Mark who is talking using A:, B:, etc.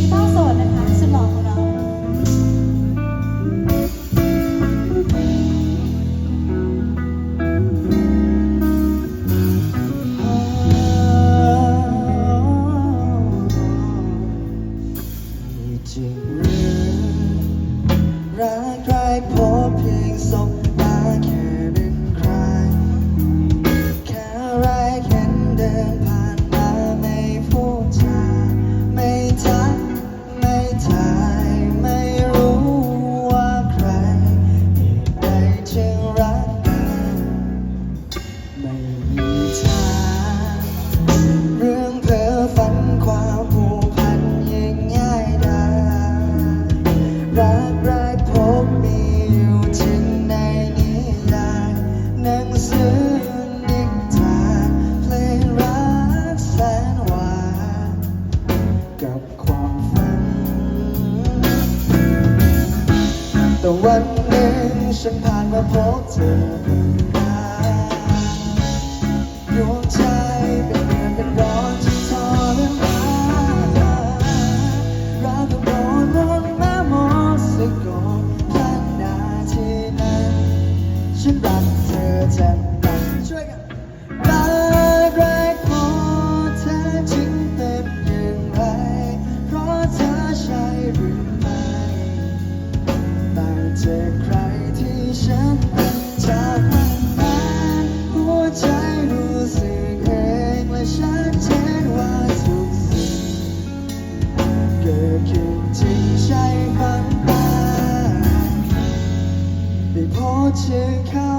A: กีตาสดเลยค่ะสุดหล่อของเรา
B: กใครพบเพียงสอง แวันหนึ่งฉันผ่านมาพบเธอมาดวงใจเป็นเดือนเป็นร้อนที่ทรมานรักต้อโดนโดนแม่มอสก่อนแค่นาทีนั้นฉันรักเธอจัง 健康